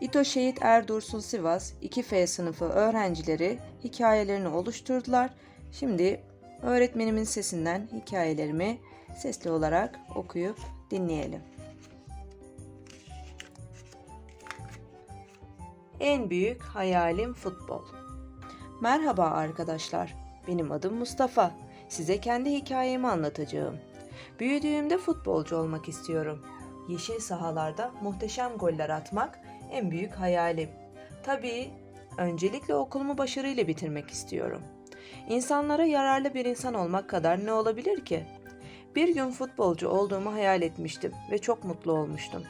İto Şehit Erdursun Sivas 2F sınıfı öğrencileri hikayelerini oluşturdular. Şimdi öğretmenimin sesinden hikayelerimi sesli olarak okuyup dinleyelim. En büyük hayalim futbol. Merhaba arkadaşlar. Benim adım Mustafa. Size kendi hikayemi anlatacağım. Büyüdüğümde futbolcu olmak istiyorum. Yeşil sahalarda muhteşem goller atmak en büyük hayalim. Tabii öncelikle okulumu başarıyla bitirmek istiyorum. İnsanlara yararlı bir insan olmak kadar ne olabilir ki? Bir gün futbolcu olduğumu hayal etmiştim ve çok mutlu olmuştum.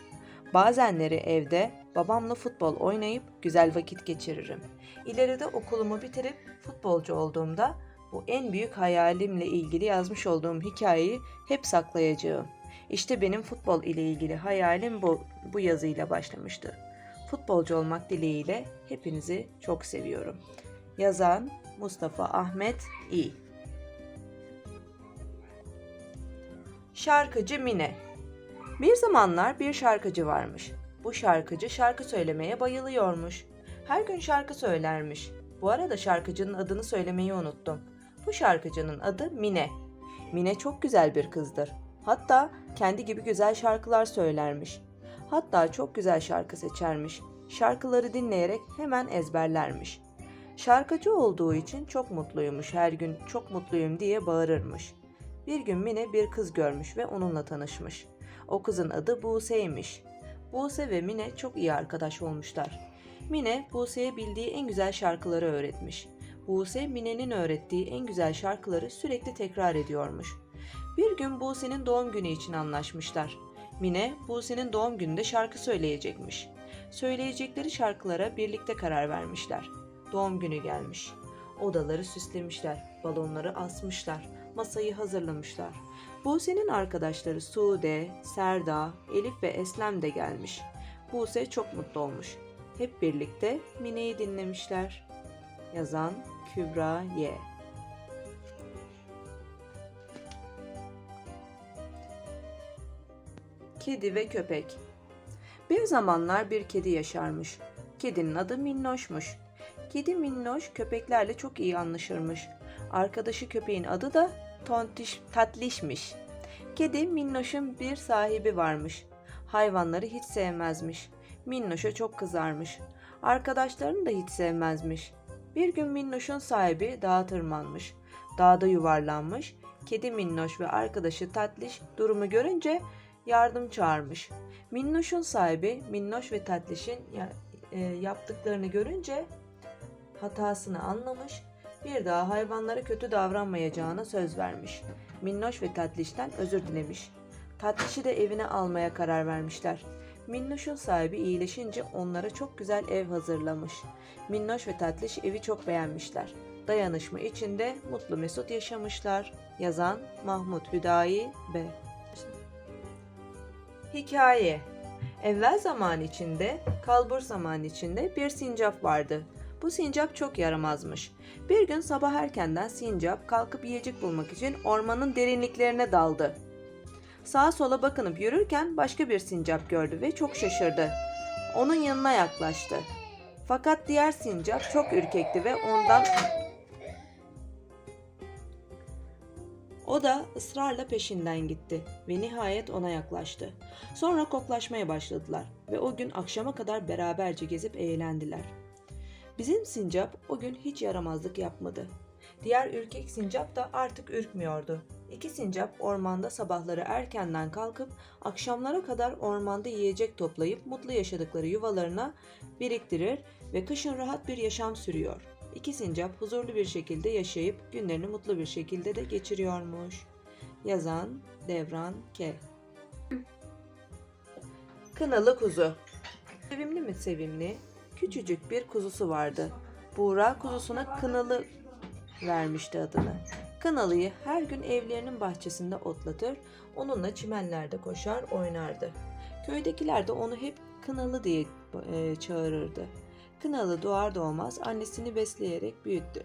Bazenleri evde babamla futbol oynayıp güzel vakit geçiririm. İleride okulumu bitirip futbolcu olduğumda bu en büyük hayalimle ilgili yazmış olduğum hikayeyi hep saklayacağım. İşte benim futbol ile ilgili hayalim bu, bu yazıyla başlamıştı. Futbolcu olmak dileğiyle hepinizi çok seviyorum. Yazan Mustafa Ahmet İ. Şarkıcı Mine Bir zamanlar bir şarkıcı varmış. Bu şarkıcı şarkı söylemeye bayılıyormuş. Her gün şarkı söylermiş. Bu arada şarkıcının adını söylemeyi unuttum. Bu şarkıcının adı Mine. Mine çok güzel bir kızdır. Hatta kendi gibi güzel şarkılar söylermiş. Hatta çok güzel şarkı seçermiş. Şarkıları dinleyerek hemen ezberlermiş. Şarkıcı olduğu için çok mutluymuş her gün çok mutluyum diye bağırırmış. Bir gün Mine bir kız görmüş ve onunla tanışmış. O kızın adı Buse'ymiş. Buse ve Mine çok iyi arkadaş olmuşlar. Mine Buse'ye bildiği en güzel şarkıları öğretmiş. Buse Mine'nin öğrettiği en güzel şarkıları sürekli tekrar ediyormuş. Bir gün Buse'nin doğum günü için anlaşmışlar. Mine Buse'nin doğum gününde şarkı söyleyecekmiş. Söyleyecekleri şarkılara birlikte karar vermişler. Doğum günü gelmiş. Odaları süslemişler, balonları asmışlar, masayı hazırlamışlar. Buse'nin arkadaşları Sude, Serda, Elif ve Eslem de gelmiş. Buse çok mutlu olmuş. Hep birlikte Mine'yi dinlemişler. Yazan Kübra Y. Kedi ve köpek. Bir zamanlar bir kedi yaşarmış. Kedinin adı Minnoş'muş. Kedi Minnoş köpeklerle çok iyi anlaşırmış. Arkadaşı köpeğin adı da Tontiş Tatlişmiş. Kedi Minnoş'un bir sahibi varmış. Hayvanları hiç sevmezmiş. Minnoş'a çok kızarmış. Arkadaşlarını da hiç sevmezmiş. Bir gün Minnoş'un sahibi dağa tırmanmış. Dağda yuvarlanmış. Kedi Minnoş ve arkadaşı Tatlış durumu görünce yardım çağırmış. Minnoş'un sahibi Minnoş ve Tatlış'ın ya- e, yaptıklarını görünce hatasını anlamış, bir daha hayvanlara kötü davranmayacağına söz vermiş. Minnoş ve Tatliş'ten özür dilemiş. Tatliş'i de evine almaya karar vermişler. Minnoş'un sahibi iyileşince onlara çok güzel ev hazırlamış. Minnoş ve Tatlış evi çok beğenmişler. Dayanışma içinde mutlu mesut yaşamışlar. Yazan Mahmut Hüdayi B. Hikaye Evvel zaman içinde, kalbur zaman içinde bir sincap vardı. Bu sincap çok yaramazmış. Bir gün sabah erkenden sincap kalkıp yiyecek bulmak için ormanın derinliklerine daldı. Sağa sola bakınıp yürürken başka bir sincap gördü ve çok şaşırdı. Onun yanına yaklaştı. Fakat diğer sincap çok ürkekti ve ondan O da ısrarla peşinden gitti ve nihayet ona yaklaştı. Sonra koklaşmaya başladılar ve o gün akşama kadar beraberce gezip eğlendiler. Bizim sincap o gün hiç yaramazlık yapmadı. Diğer ürkek sincap da artık ürkmüyordu. İki sincap ormanda sabahları erkenden kalkıp akşamlara kadar ormanda yiyecek toplayıp mutlu yaşadıkları yuvalarına biriktirir ve kışın rahat bir yaşam sürüyor. İki sincap huzurlu bir şekilde yaşayıp günlerini mutlu bir şekilde de geçiriyormuş. Yazan Devran K. Kınalı kuzu. Sevimli mi sevimli? Küçücük bir kuzusu vardı. Buğra kuzusuna Kınalı vermişti adını. Kınalı'yı her gün evlerinin bahçesinde otlatır, onunla çimenlerde koşar, oynardı. Köydekiler de onu hep Kınalı diye e, çağırırdı. Kınalı doğar doğmaz annesini besleyerek büyüttü.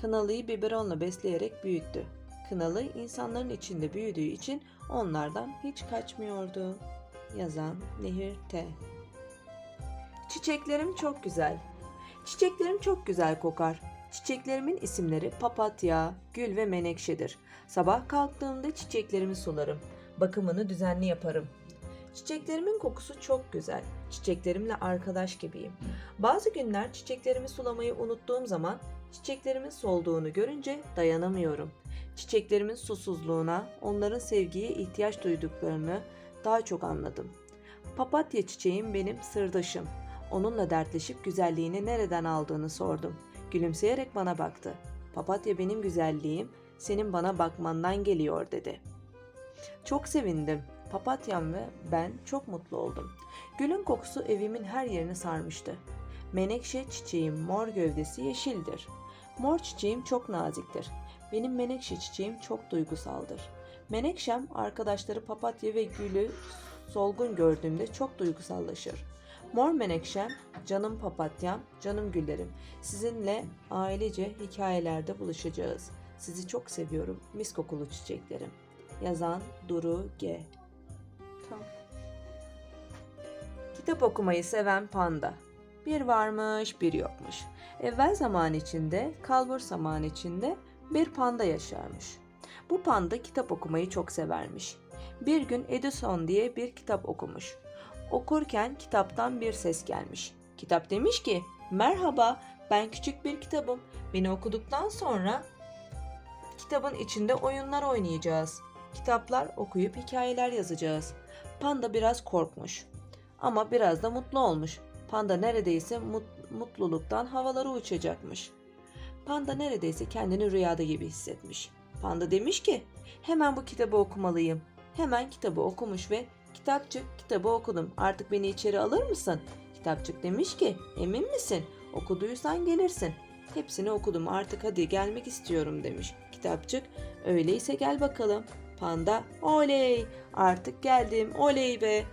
Kınalı'yı biberonla besleyerek büyüttü. Kınalı insanların içinde büyüdüğü için onlardan hiç kaçmıyordu. Yazan Nehir T. Çiçeklerim çok güzel. Çiçeklerim çok güzel kokar. Çiçeklerimin isimleri papatya, gül ve menekşedir. Sabah kalktığımda çiçeklerimi sularım. Bakımını düzenli yaparım. Çiçeklerimin kokusu çok güzel. Çiçeklerimle arkadaş gibiyim. Bazı günler çiçeklerimi sulamayı unuttuğum zaman çiçeklerimin solduğunu görünce dayanamıyorum. Çiçeklerimin susuzluğuna, onların sevgiye ihtiyaç duyduklarını daha çok anladım. Papatya çiçeğim benim sırdaşım. Onunla dertleşip güzelliğini nereden aldığını sordum. Gülümseyerek bana baktı. Papatya benim güzelliğim, senin bana bakmandan geliyor dedi. Çok sevindim. Papatyam ve ben çok mutlu oldum. Gülün kokusu evimin her yerini sarmıştı. Menekşe çiçeğim mor gövdesi yeşildir. Mor çiçeğim çok naziktir. Benim menekşe çiçeğim çok duygusaldır. Menekşem arkadaşları papatya ve gülü solgun gördüğümde çok duygusallaşır. Mor menekşem, canım papatyam, canım güllerim. Sizinle ailece hikayelerde buluşacağız. Sizi çok seviyorum, mis kokulu çiçeklerim. Yazan Duru G. Kitap okumayı seven panda. Bir varmış, bir yokmuş. Evvel zaman içinde, kalbur zaman içinde bir panda yaşarmış. Bu panda kitap okumayı çok severmiş. Bir gün Edison diye bir kitap okumuş. Okurken kitaptan bir ses gelmiş. Kitap demiş ki, merhaba ben küçük bir kitabım. Beni okuduktan sonra kitabın içinde oyunlar oynayacağız. Kitaplar okuyup hikayeler yazacağız. Panda biraz korkmuş. Ama biraz da mutlu olmuş. Panda neredeyse mut- mutluluktan havalara uçacakmış. Panda neredeyse kendini rüyada gibi hissetmiş. Panda demiş ki, hemen bu kitabı okumalıyım. Hemen kitabı okumuş ve kitapçık kitabı okudum. Artık beni içeri alır mısın? Kitapçık demiş ki, emin misin? Okuduysan gelirsin. Hepsini okudum artık hadi gelmek istiyorum demiş. Kitapçık, öyleyse gel bakalım. Panda, oley artık geldim oley be.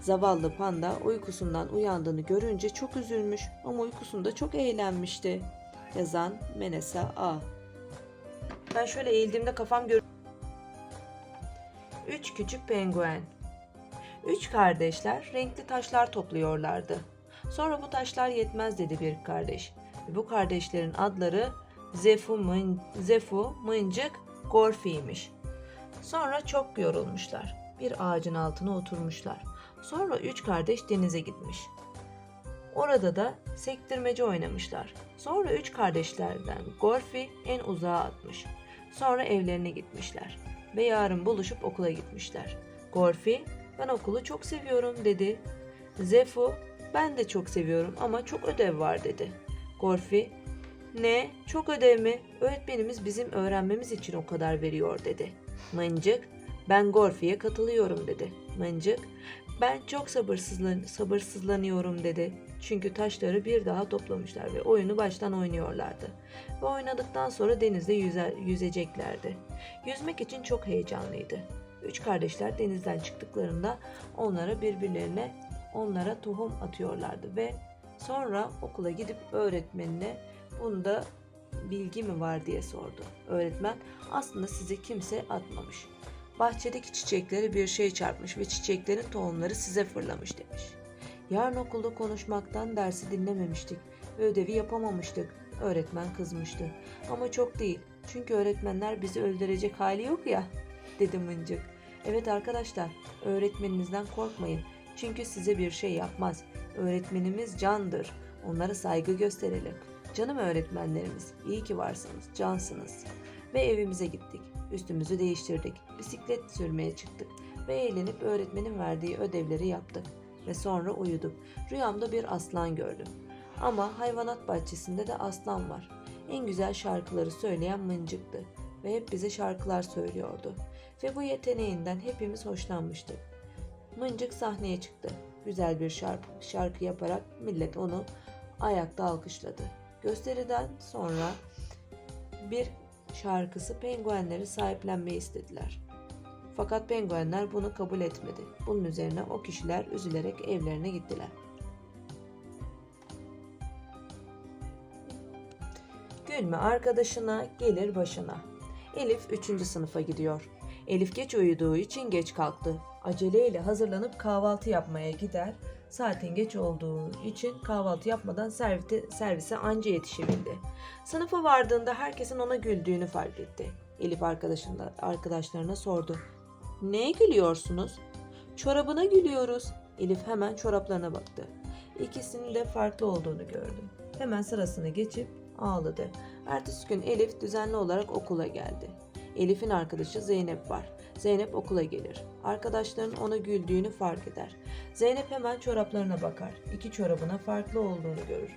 Zavallı panda uykusundan uyandığını görünce çok üzülmüş ama uykusunda çok eğlenmişti. Yazan Menesa A. Ben şöyle eğildiğimde kafam gör... Üç küçük penguen. Üç kardeşler renkli taşlar topluyorlardı. Sonra bu taşlar yetmez dedi bir kardeş. Bu kardeşlerin adları Zefu, Mın, Zefu Mıncık, Gorfi'ymiş. Sonra çok yorulmuşlar. Bir ağacın altına oturmuşlar. Sonra üç kardeş denize gitmiş. Orada da sektirmece oynamışlar. Sonra üç kardeşlerden Gorfi en uzağa atmış. Sonra evlerine gitmişler ve yarın buluşup okula gitmişler. Gorfi, ben okulu çok seviyorum dedi. Zefu, ben de çok seviyorum ama çok ödev var dedi. Gorfi, ne? Çok ödev mi? Öğretmenimiz bizim öğrenmemiz için o kadar veriyor dedi. Mıncık, ben Gorfi'ye katılıyorum dedi. Mıncık, ben çok sabırsızlan sabırsızlanıyorum dedi. Çünkü taşları bir daha toplamışlar ve oyunu baştan oynuyorlardı. Ve oynadıktan sonra denizde yüze, yüzeceklerdi. Yüzmek için çok heyecanlıydı. Üç kardeşler denizden çıktıklarında onlara birbirlerine onlara tohum atıyorlardı ve sonra okula gidip öğretmenine bunda bilgi mi var diye sordu. Öğretmen aslında size kimse atmamış. Bahçedeki çiçeklere bir şey çarpmış ve çiçeklerin tohumları size fırlamış demiş. Yarın okulda konuşmaktan dersi dinlememiştik ödevi yapamamıştık. Öğretmen kızmıştı. Ama çok değil. Çünkü öğretmenler bizi öldürecek hali yok ya, dedi Mıncık. Evet arkadaşlar, öğretmeninizden korkmayın. Çünkü size bir şey yapmaz. Öğretmenimiz candır. Onlara saygı gösterelim. Canım öğretmenlerimiz, iyi ki varsınız, cansınız. Ve evimize gittik. Üstümüzü değiştirdik. Bisiklet sürmeye çıktık. Ve eğlenip öğretmenin verdiği ödevleri yaptık. Ve sonra uyuduk. Rüyamda bir aslan gördüm. Ama hayvanat bahçesinde de aslan var. En güzel şarkıları söyleyen mıncıktı. Ve hep bize şarkılar söylüyordu. Ve bu yeteneğinden hepimiz hoşlanmıştık. Mıncık sahneye çıktı. Güzel bir şarkı, şarkı yaparak millet onu ayakta alkışladı. Gösteriden sonra bir şarkısı penguenleri sahiplenmeyi istediler. Fakat penguenler bunu kabul etmedi. Bunun üzerine o kişiler üzülerek evlerine gittiler. Gülme arkadaşına, gelir başına. Elif 3. sınıfa gidiyor. Elif geç uyuduğu için geç kalktı. Aceleyle hazırlanıp kahvaltı yapmaya gider. Saatin geç olduğu için kahvaltı yapmadan servite, servise anca yetişebildi. Sınıfa vardığında herkesin ona güldüğünü fark etti. Elif arkadaşında, arkadaşlarına sordu. Neye gülüyorsunuz? Çorabına gülüyoruz. Elif hemen çoraplarına baktı. İkisinin de farklı olduğunu gördü. Hemen sırasını geçip ağladı. Ertesi gün Elif düzenli olarak okula geldi. Elif'in arkadaşı Zeynep var. Zeynep okula gelir. Arkadaşların ona güldüğünü fark eder. Zeynep hemen çoraplarına bakar. İki çorabına farklı olduğunu görür.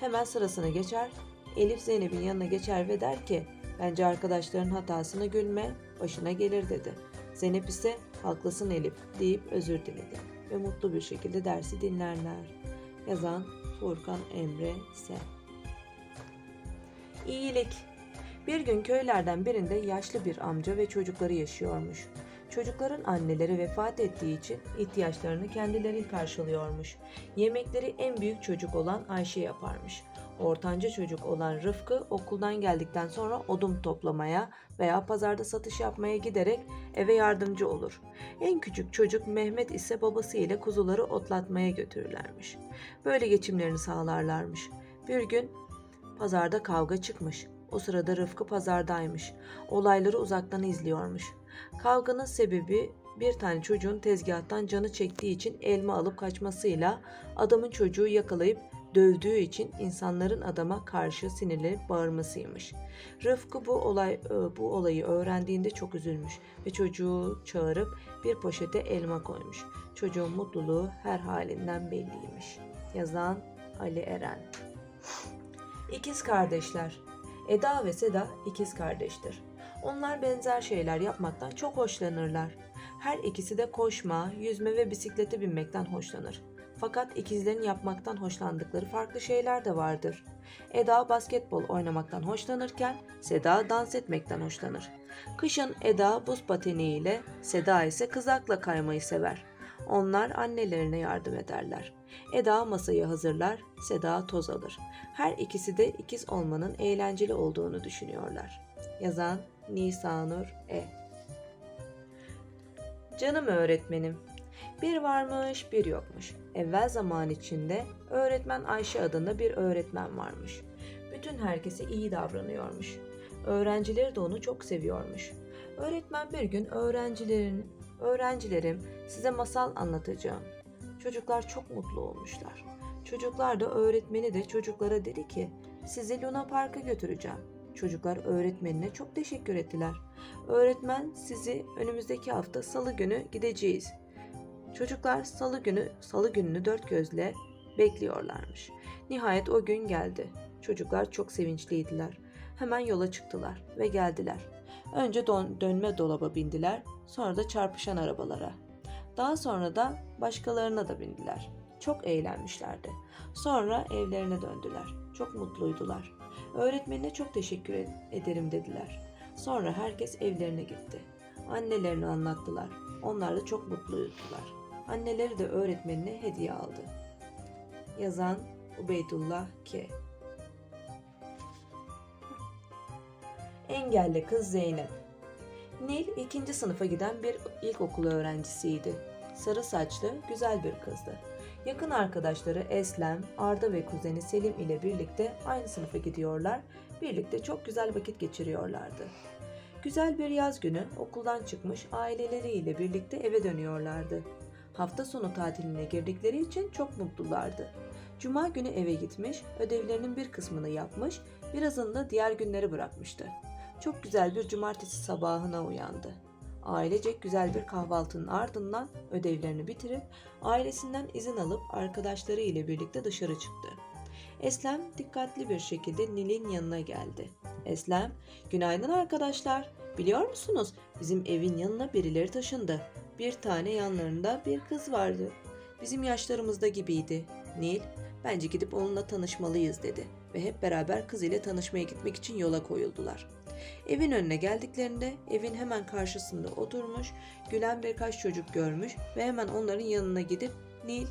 Hemen sırasını geçer. Elif Zeynep'in yanına geçer ve der ki bence arkadaşların hatasına gülme başına gelir dedi. Zeynep ise haklısın Elif deyip özür diledi ve mutlu bir şekilde dersi dinlerler. Yazan Furkan Emre S. İyilik Bir gün köylerden birinde yaşlı bir amca ve çocukları yaşıyormuş. Çocukların anneleri vefat ettiği için ihtiyaçlarını kendileri karşılıyormuş. Yemekleri en büyük çocuk olan Ayşe yaparmış. Ortanca çocuk olan Rıfkı okuldan geldikten sonra odun toplamaya veya pazarda satış yapmaya giderek eve yardımcı olur. En küçük çocuk Mehmet ise babası ile kuzuları otlatmaya götürürlermiş. Böyle geçimlerini sağlarlarmış. Bir gün pazarda kavga çıkmış. O sırada Rıfkı pazardaymış. Olayları uzaktan izliyormuş. Kavganın sebebi bir tane çocuğun tezgahtan canı çektiği için elma alıp kaçmasıyla adamın çocuğu yakalayıp dövdüğü için insanların adama karşı sinirlenip bağırmasıymış. Rıfkı bu olay e, bu olayı öğrendiğinde çok üzülmüş ve çocuğu çağırıp bir poşete elma koymuş. Çocuğun mutluluğu her halinden belliymiş. Yazan Ali Eren. İkiz kardeşler. Eda ve Seda ikiz kardeştir. Onlar benzer şeyler yapmaktan çok hoşlanırlar. Her ikisi de koşma, yüzme ve bisiklete binmekten hoşlanır. Fakat ikizlerin yapmaktan hoşlandıkları farklı şeyler de vardır. Eda basketbol oynamaktan hoşlanırken Seda dans etmekten hoşlanır. Kışın Eda buz pateniyle, Seda ise kızakla kaymayı sever. Onlar annelerine yardım ederler. Eda masayı hazırlar, Seda toz alır. Her ikisi de ikiz olmanın eğlenceli olduğunu düşünüyorlar. Yazan Nisanur E. Canım öğretmenim. Bir varmış, bir yokmuş. Evvel zaman içinde öğretmen Ayşe adında bir öğretmen varmış. Bütün herkese iyi davranıyormuş. Öğrencileri de onu çok seviyormuş. Öğretmen bir gün öğrencilerin öğrencilerim size masal anlatacağım. Çocuklar çok mutlu olmuşlar. Çocuklar da öğretmeni de çocuklara dedi ki sizi Luna Park'a götüreceğim. Çocuklar öğretmenine çok teşekkür ettiler. Öğretmen sizi önümüzdeki hafta salı günü gideceğiz. Çocuklar salı günü salı gününü dört gözle bekliyorlarmış. Nihayet o gün geldi. Çocuklar çok sevinçliydiler. Hemen yola çıktılar ve geldiler. Önce don- dönme dolaba bindiler, sonra da çarpışan arabalara. Daha sonra da başkalarına da bindiler. Çok eğlenmişlerdi. Sonra evlerine döndüler. Çok mutluydular. Öğretmenine çok teşekkür ed- ederim dediler. Sonra herkes evlerine gitti. Annelerini anlattılar. Onlar da çok mutluydular. Anneleri de öğretmenine hediye aldı. Yazan Ubeydullah K. Engelli kız Zeynep Nil ikinci sınıfa giden bir ilkokul öğrencisiydi. Sarı saçlı, güzel bir kızdı. Yakın arkadaşları Eslem, Arda ve kuzeni Selim ile birlikte aynı sınıfa gidiyorlar, birlikte çok güzel vakit geçiriyorlardı. Güzel bir yaz günü okuldan çıkmış aileleriyle birlikte eve dönüyorlardı. Hafta sonu tatiline girdikleri için çok mutlulardı. Cuma günü eve gitmiş, ödevlerinin bir kısmını yapmış, birazını da diğer günleri bırakmıştı. Çok güzel bir cumartesi sabahına uyandı. Ailecek güzel bir kahvaltının ardından ödevlerini bitirip ailesinden izin alıp arkadaşları ile birlikte dışarı çıktı. Eslem dikkatli bir şekilde Nil'in yanına geldi. Eslem, günaydın arkadaşlar. Biliyor musunuz bizim evin yanına birileri taşındı. Bir tane yanlarında bir kız vardı. Bizim yaşlarımızda gibiydi. Nil, bence gidip onunla tanışmalıyız dedi ve hep beraber kız ile tanışmaya gitmek için yola koyuldular. Evin önüne geldiklerinde evin hemen karşısında oturmuş, gülen birkaç çocuk görmüş ve hemen onların yanına gidip Nil,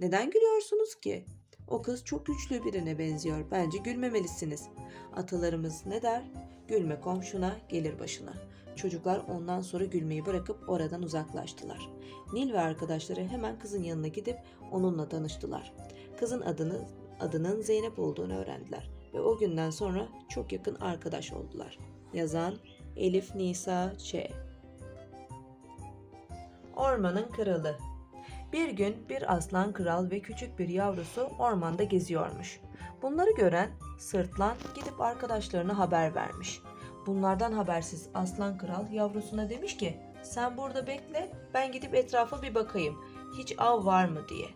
neden gülüyorsunuz ki? O kız çok güçlü birine benziyor. Bence gülmemelisiniz. Atalarımız ne der? Gülme komşuna, gelir başına. Çocuklar ondan sonra gülmeyi bırakıp oradan uzaklaştılar. Nil ve arkadaşları hemen kızın yanına gidip onunla tanıştılar. Kızın adını adının Zeynep olduğunu öğrendiler ve o günden sonra çok yakın arkadaş oldular. Yazan Elif Nisa Ç. Ormanın Kralı Bir gün bir aslan kral ve küçük bir yavrusu ormanda geziyormuş. Bunları gören sırtlan gidip arkadaşlarına haber vermiş. Bunlardan habersiz aslan kral yavrusuna demiş ki sen burada bekle ben gidip etrafa bir bakayım hiç av var mı diye.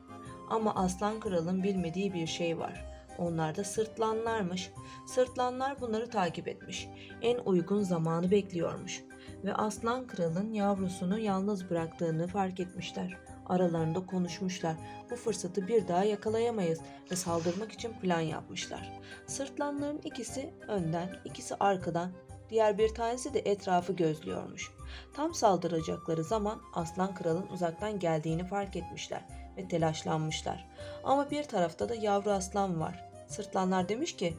Ama aslan kralın bilmediği bir şey var. Onlar da sırtlanlarmış. Sırtlanlar bunları takip etmiş. En uygun zamanı bekliyormuş. Ve aslan kralın yavrusunu yalnız bıraktığını fark etmişler. Aralarında konuşmuşlar. Bu fırsatı bir daha yakalayamayız ve saldırmak için plan yapmışlar. Sırtlanların ikisi önden, ikisi arkadan, diğer bir tanesi de etrafı gözlüyormuş. Tam saldıracakları zaman aslan kralın uzaktan geldiğini fark etmişler ve telaşlanmışlar. Ama bir tarafta da yavru aslan var. Sırtlanlar demiş ki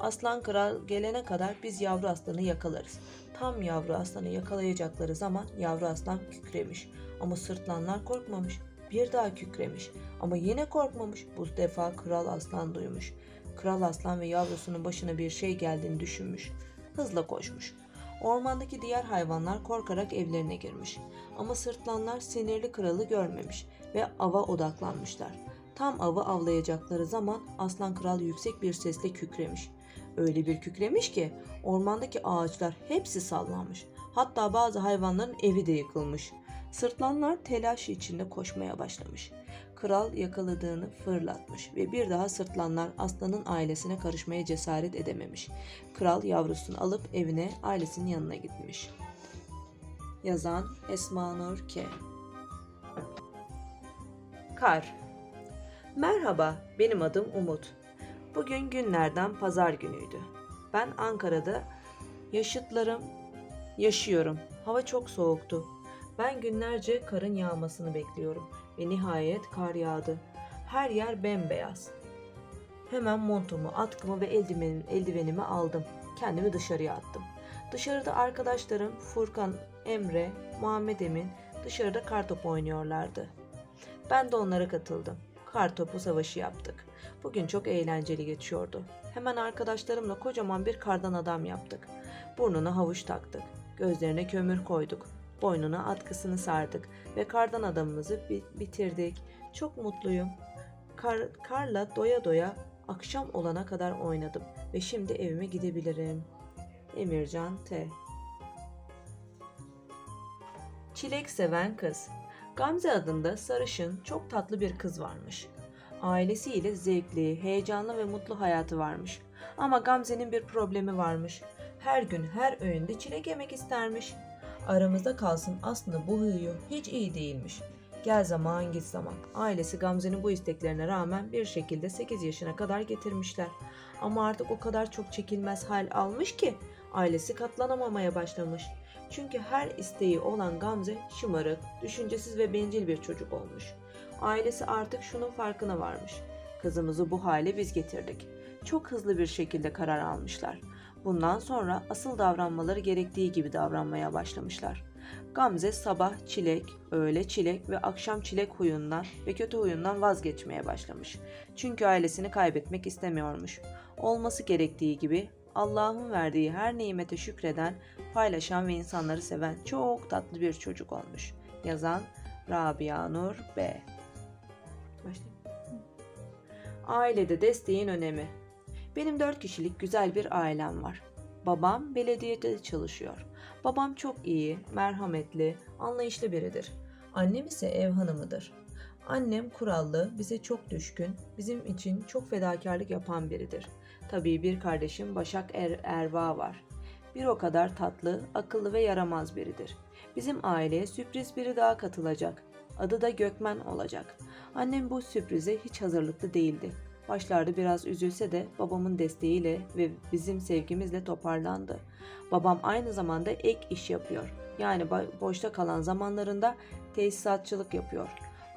Aslan kral gelene kadar biz yavru aslanı yakalarız. Tam yavru aslanı yakalayacakları zaman yavru aslan kükremiş. Ama sırtlanlar korkmamış. Bir daha kükremiş. Ama yine korkmamış. Bu defa kral aslan duymuş. Kral aslan ve yavrusunun başına bir şey geldiğini düşünmüş. Hızla koşmuş. Ormandaki diğer hayvanlar korkarak evlerine girmiş. Ama sırtlanlar sinirli kralı görmemiş ve ava odaklanmışlar. Tam avı avlayacakları zaman aslan kral yüksek bir sesle kükremiş. Öyle bir kükremiş ki ormandaki ağaçlar hepsi sallanmış. Hatta bazı hayvanların evi de yıkılmış. Sırtlanlar telaş içinde koşmaya başlamış. Kral yakaladığını fırlatmış ve bir daha sırtlanlar aslanın ailesine karışmaya cesaret edememiş. Kral yavrusunu alıp evine ailesinin yanına gitmiş. Yazan Esma Nur K. Kar Merhaba, benim adım Umut. Bugün günlerden pazar günüydü. Ben Ankara'da yaşıtlarım yaşıyorum. Hava çok soğuktu. Ben günlerce karın yağmasını bekliyorum ve nihayet kar yağdı. Her yer bembeyaz. Hemen montumu, atkımı ve eldivenim, eldivenimi aldım. Kendimi dışarıya attım. Dışarıda arkadaşlarım Furkan, Emre, Muhammed Emin dışarıda kartopu oynuyorlardı. Ben de onlara katıldım. Kartopu savaşı yaptık. Bugün çok eğlenceli geçiyordu. Hemen arkadaşlarımla kocaman bir kardan adam yaptık. Burnuna havuç taktık. Gözlerine kömür koyduk. Boynuna atkısını sardık ve kardan adamımızı bi- bitirdik. Çok mutluyum. Kar, karla doya doya akşam olana kadar oynadım ve şimdi evime gidebilirim. Emircan T. Çilek seven kız. Gamze adında sarışın, çok tatlı bir kız varmış. Ailesiyle zevkli, heyecanlı ve mutlu hayatı varmış. Ama Gamze'nin bir problemi varmış. Her gün her öğünde çilek yemek istermiş. Aramızda kalsın aslında bu huyu hiç iyi değilmiş. Gel zaman git zaman. Ailesi Gamze'nin bu isteklerine rağmen bir şekilde 8 yaşına kadar getirmişler. Ama artık o kadar çok çekilmez hal almış ki ailesi katlanamamaya başlamış. Çünkü her isteği olan Gamze şımarık, düşüncesiz ve bencil bir çocuk olmuş. Ailesi artık şunun farkına varmış. Kızımızı bu hale biz getirdik. Çok hızlı bir şekilde karar almışlar. Bundan sonra asıl davranmaları gerektiği gibi davranmaya başlamışlar. Gamze sabah çilek, öğle çilek ve akşam çilek huyundan ve kötü huyundan vazgeçmeye başlamış. Çünkü ailesini kaybetmek istemiyormuş. Olması gerektiği gibi Allah'ın verdiği her nimete şükreden, paylaşan ve insanları seven çok tatlı bir çocuk olmuş. Yazan Rabia Nur B. Başlayayım. Ailede desteğin önemi. Benim dört kişilik güzel bir ailem var. Babam belediyede çalışıyor. Babam çok iyi, merhametli, anlayışlı biridir. Annem ise ev hanımıdır. Annem kurallı, bize çok düşkün, bizim için çok fedakarlık yapan biridir. Tabii bir kardeşim Başak er Erva var. Bir o kadar tatlı, akıllı ve yaramaz biridir. Bizim aileye sürpriz biri daha katılacak. Adı da Gökmen olacak. Annem bu sürprize hiç hazırlıklı değildi. Başlarda biraz üzülse de babamın desteğiyle ve bizim sevgimizle toparlandı. Babam aynı zamanda ek iş yapıyor. Yani boşta kalan zamanlarında tesisatçılık yapıyor.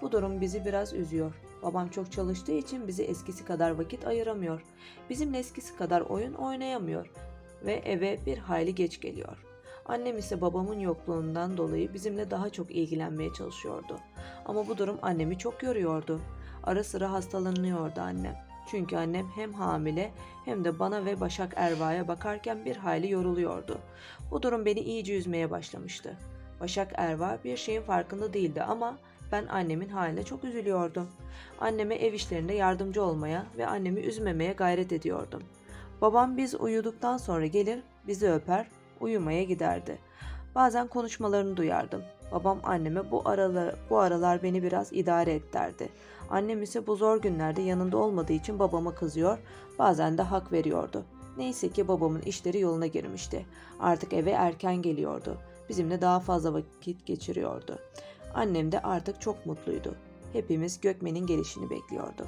Bu durum bizi biraz üzüyor. Babam çok çalıştığı için bize eskisi kadar vakit ayıramıyor. Bizimle eskisi kadar oyun oynayamıyor ve eve bir hayli geç geliyor. Annem ise babamın yokluğundan dolayı bizimle daha çok ilgilenmeye çalışıyordu. Ama bu durum annemi çok yoruyordu. Ara sıra hastalanıyordu annem. Çünkü annem hem hamile hem de bana ve Başak Erva'ya bakarken bir hayli yoruluyordu. Bu durum beni iyice üzmeye başlamıştı. Başak Erva bir şeyin farkında değildi ama ben annemin haline çok üzülüyordum. Anneme ev işlerinde yardımcı olmaya ve annemi üzmemeye gayret ediyordum. Babam biz uyuduktan sonra gelir, bizi öper, uyumaya giderdi. Bazen konuşmalarını duyardım. Babam anneme bu aralar, bu aralar beni biraz idare et derdi. Annem ise bu zor günlerde yanında olmadığı için babama kızıyor, bazen de hak veriyordu. Neyse ki babamın işleri yoluna girmişti. Artık eve erken geliyordu. Bizimle daha fazla vakit geçiriyordu. Annem de artık çok mutluydu. Hepimiz Gökmen'in gelişini bekliyorduk.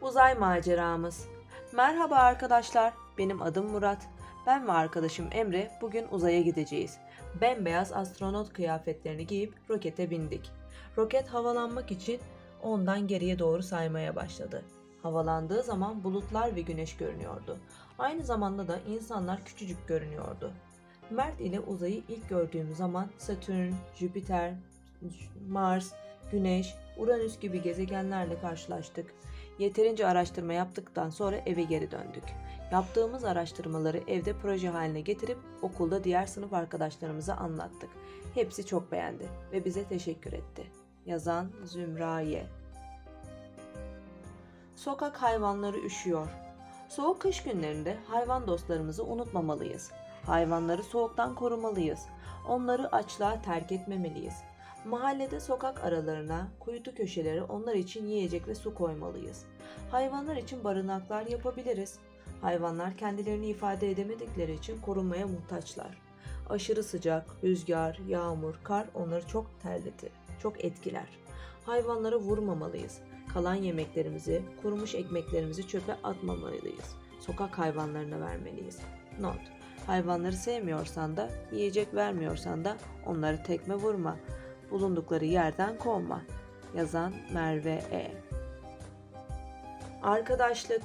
Uzay maceramız. Merhaba arkadaşlar. Benim adım Murat. Ben ve arkadaşım Emre bugün uzaya gideceğiz. Bembeyaz astronot kıyafetlerini giyip rokete bindik. Roket havalanmak için ondan geriye doğru saymaya başladı. Havalandığı zaman bulutlar ve güneş görünüyordu. Aynı zamanda da insanlar küçücük görünüyordu. Mert ile uzayı ilk gördüğüm zaman Satürn, Jüpiter, Mars, Güneş, Uranüs gibi gezegenlerle karşılaştık. Yeterince araştırma yaptıktan sonra eve geri döndük. Yaptığımız araştırmaları evde proje haline getirip okulda diğer sınıf arkadaşlarımıza anlattık. Hepsi çok beğendi ve bize teşekkür etti. Yazan Zümraye Sokak hayvanları üşüyor. Soğuk kış günlerinde hayvan dostlarımızı unutmamalıyız. Hayvanları soğuktan korumalıyız. Onları açlığa terk etmemeliyiz. Mahallede sokak aralarına, kuytu köşelere onlar için yiyecek ve su koymalıyız. Hayvanlar için barınaklar yapabiliriz. Hayvanlar kendilerini ifade edemedikleri için korunmaya muhtaçlar. Aşırı sıcak, rüzgar, yağmur, kar onları çok terletir, çok etkiler. Hayvanlara vurmamalıyız. Kalan yemeklerimizi, kurumuş ekmeklerimizi çöpe atmamalıyız. Sokak hayvanlarına vermeliyiz. Not. Hayvanları sevmiyorsan da, yiyecek vermiyorsan da onları tekme vurma. Bulundukları yerden kovma. Yazan Merve E. Arkadaşlık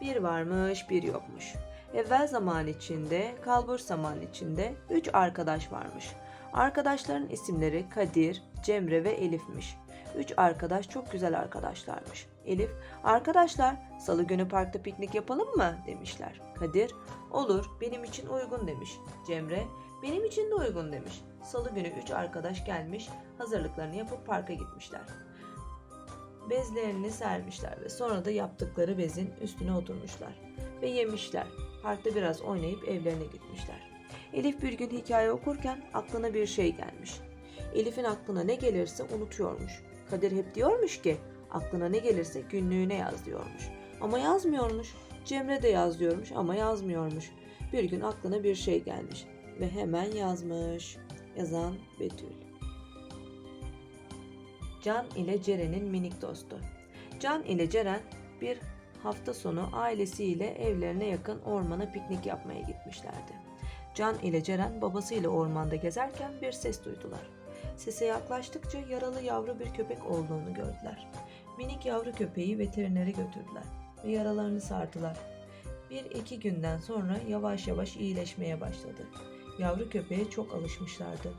Bir varmış bir yokmuş. Evvel zaman içinde, kalbur zaman içinde üç arkadaş varmış. Arkadaşların isimleri Kadir, Cemre ve Elif'miş. Üç arkadaş çok güzel arkadaşlarmış. Elif, arkadaşlar salı günü parkta piknik yapalım mı demişler. Kadir, olur benim için uygun demiş. Cemre, benim için de uygun demiş. Salı günü üç arkadaş gelmiş, hazırlıklarını yapıp parka gitmişler. Bezlerini sermişler ve sonra da yaptıkları bezin üstüne oturmuşlar. Ve yemişler. Parkta biraz oynayıp evlerine gitmişler. Elif bir gün hikaye okurken aklına bir şey gelmiş. Elif'in aklına ne gelirse unutuyormuş. Kadir hep diyormuş ki aklına ne gelirse günlüğüne yaz diyormuş. Ama yazmıyormuş. Cemre de yaz diyormuş ama yazmıyormuş. Bir gün aklına bir şey gelmiş ve hemen yazmış. Yazan Betül. Can ile Ceren'in minik dostu. Can ile Ceren bir hafta sonu ailesiyle evlerine yakın ormana piknik yapmaya gitmişlerdi. Can ile Ceren babasıyla ormanda gezerken bir ses duydular. Sese yaklaştıkça yaralı yavru bir köpek olduğunu gördüler. Minik yavru köpeği veterinere götürdüler ve yaralarını sardılar. Bir iki günden sonra yavaş yavaş iyileşmeye başladı. Yavru köpeğe çok alışmışlardı.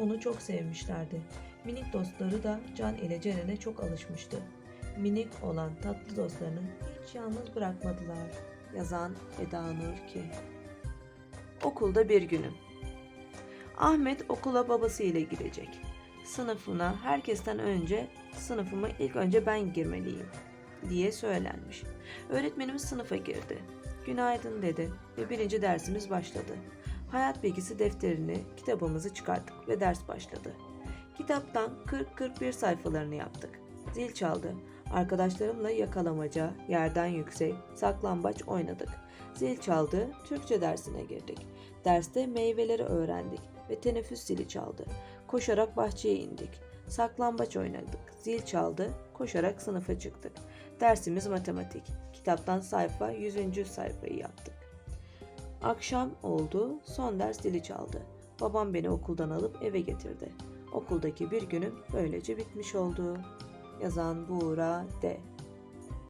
Onu çok sevmişlerdi. Minik dostları da Can ile Ceren'e çok alışmıştı. Minik olan tatlı dostlarını hiç yalnız bırakmadılar. Yazan Eda Nur ki. Okulda bir günüm. Ahmet okula babasıyla gidecek. Sınıfına herkesten önce sınıfıma ilk önce ben girmeliyim diye söylenmiş. Öğretmenimiz sınıfa girdi. Günaydın dedi ve birinci dersimiz başladı. Hayat bilgisi defterini, kitabımızı çıkarttık ve ders başladı. Kitaptan 40-41 sayfalarını yaptık. Zil çaldı. Arkadaşlarımla yakalamaca, yerden yüksek, saklambaç oynadık. Zil çaldı, Türkçe dersine girdik. Derste meyveleri öğrendik ve teneffüs zili çaldı. Koşarak bahçeye indik. Saklambaç oynadık. Zil çaldı, koşarak sınıfa çıktık. Dersimiz matematik. Kitaptan sayfa 100. sayfayı yaptık. Akşam oldu, son ders zili çaldı. Babam beni okuldan alıp eve getirdi. Okuldaki bir günüm böylece bitmiş oldu. Yazan Buğra D.